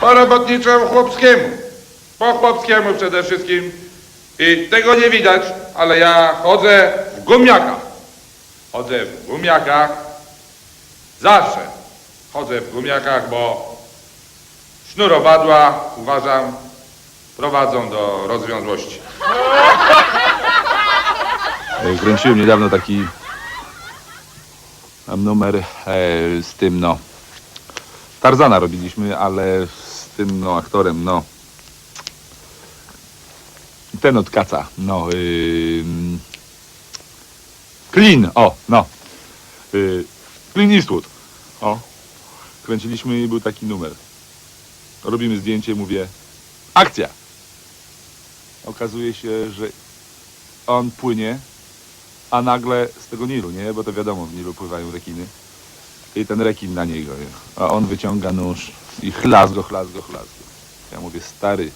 Po robotniczemu chłopskiemu. Po chłopskiemu przede wszystkim. I tego nie widać, ale ja chodzę w gumiakach. Chodzę w gumiakach. Zawsze chodzę w gumiakach, bo sznurowadła, uważam, prowadzą do rozwiązłości. Kręciłem niedawno taki numer e, z tym, no. Tarzana robiliśmy, ale tym, no, aktorem, no. Ten od kaca, no. Yy, Clean, o, no. Yy, Clean Eastwood. O. Kręciliśmy i był taki numer. Robimy zdjęcie, mówię, akcja. Okazuje się, że on płynie, a nagle z tego Nilu, nie? Bo to wiadomo, w Nilu pływają rekiny. I ten rekin na niego, nie? a on wyciąga nóż i chlas go, chlas go, chlas go. Ja mówię, stary,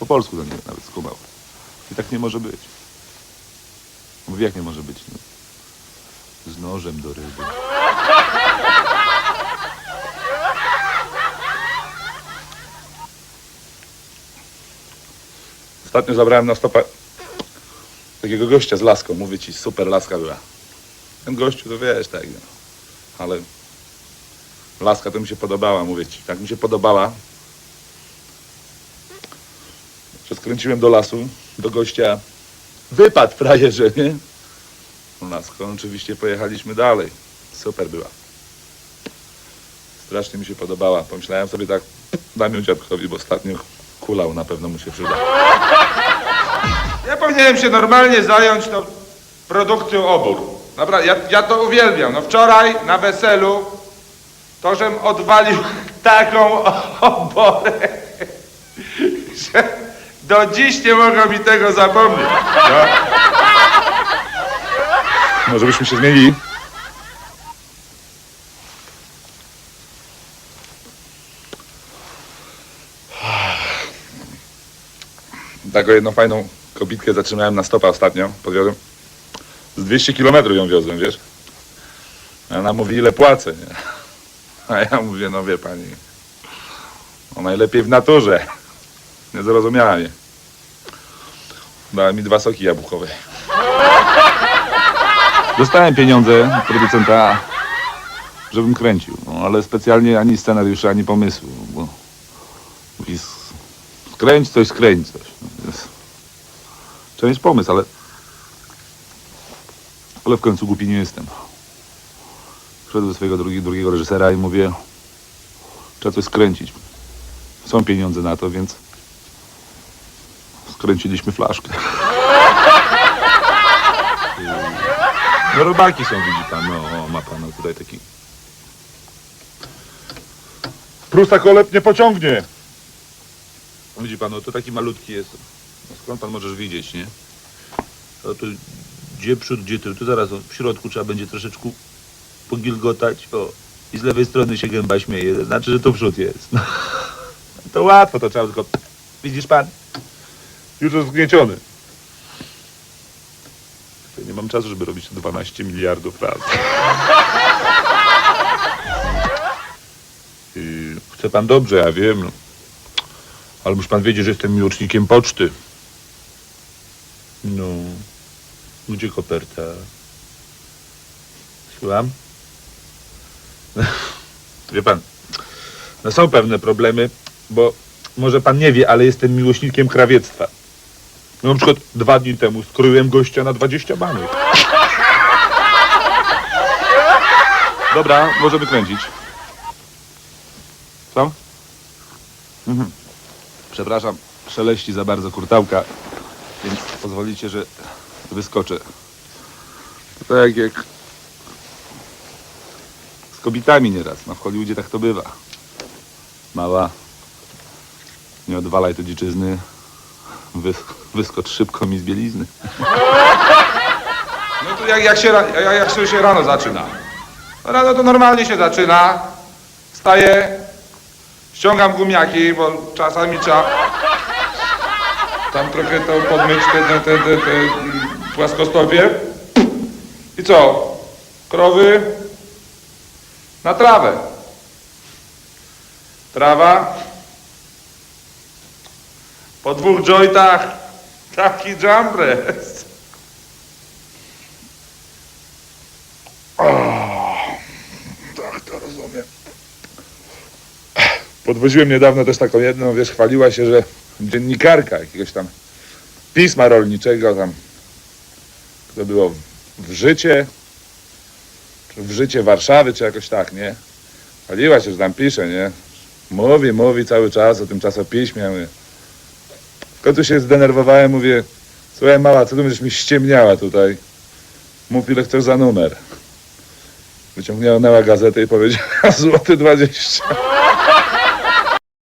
po polsku do niego nawet skumał. I tak nie może być. Mówię, jak nie może być? No? Z nożem do ryby. Ostatnio zabrałem na stopa takiego gościa z laską. Mówię ci, super laska była. Ten gościu to wiesz, tak, no. Ale laska to mi się podobała, mówię ci. Tak mi się podobała, że skręciłem do lasu, do gościa. Wypadł frajerze, nie? Laską oczywiście pojechaliśmy dalej. Super była. Strasznie mi się podobała. Pomyślałem sobie tak, dam ją dziadkowi, bo ostatnio kulał, na pewno mu się przyda. Ja powinienem się normalnie zająć tą produkcją obór. Naprawdę, ja, ja to uwielbiam. No wczoraj na weselu to, żem odwalił taką oborę, że do dziś nie mogą mi tego zapomnieć. No. Może byśmy się zmienili? Taką jedną fajną kobitkę zatrzymałem na stopa ostatnio, podwiozłem. Z 200 kilometrów ją wiozłem, wiesz? Ona mówi, ile płacę, nie? A ja mówię, no wie pani, no najlepiej w naturze. Nie zrozumiała mnie. Dała mi dwa soki jabłkowe. Dostałem pieniądze od producenta, żebym kręcił, no, ale specjalnie ani scenariusza, ani pomysłu. Bo mówi, "S- skręć coś, skręć coś. No, mieć pomysł, ale, ale w końcu głupi nie jestem. Wszedłem do swojego drugi, drugiego reżysera i mówię, trzeba coś skręcić. Są pieniądze na to, więc skręciliśmy flaszkę. No robaki są, widzi pan, no o, ma pan no, tutaj taki... Prusa koleb nie pociągnie. Widzi pan, no to taki malutki jest. No, skąd pan możesz widzieć, nie? No to gdzie przód, gdzie tył, to zaraz w środku trzeba będzie troszeczkę pogilgotać, o. I z lewej strony się gęba śmieje, to znaczy, że to przód jest. No. To łatwo, to trzeba tylko... Widzisz pan? Już jest zgnieciony. Ja nie mam czasu, żeby robić 12 miliardów razy. Yy, Chce pan dobrze, ja wiem. no. Ale musi pan wiedzieć, że jestem miłocznikiem poczty. No. Gdzie koperta? Słucham? Wie pan, no są pewne problemy, bo może pan nie wie, ale jestem miłośnikiem krawiectwa. No na przykład dwa dni temu skroiłem gościa na 20 banów. Dobra, możemy kręcić. Co? Mhm. Przepraszam, szeleści za bardzo kurtałka, więc pozwolicie, że wyskoczę. Tak jak kobietami nieraz. No w Hollywoodzie tak to bywa. Mała, nie odwalaj to dziczyzny, Wys wyskocz szybko mi z bielizny. No to jak, jak, się, jak, jak się rano zaczyna? No Rano to normalnie się zaczyna. Wstaję, ściągam gumiaki, bo czasami trzeba tam trochę to podmyć te, te, te, te, te płaskostopie. I co? Krowy na trawę. Trawa. Po dwóch jointach taki jambres. Tak, to rozumiem. Podwoziłem niedawno też taką jedną, wiesz, chwaliła się, że dziennikarka jakiegoś tam pisma rolniczego tam, to było w, życie, w życie Warszawy, czy jakoś tak, nie? Chwaliła się, że tam pisze, nie? Mówi, mówi cały czas o tym czasopiśmie. Mówię. W końcu się zdenerwowałem, mówię, słuchaj mała, co ty będziesz mi ściemniała tutaj? Mów ile chcesz za numer. Wyciągnęła gazetę i powiedziała złoty dwadzieścia.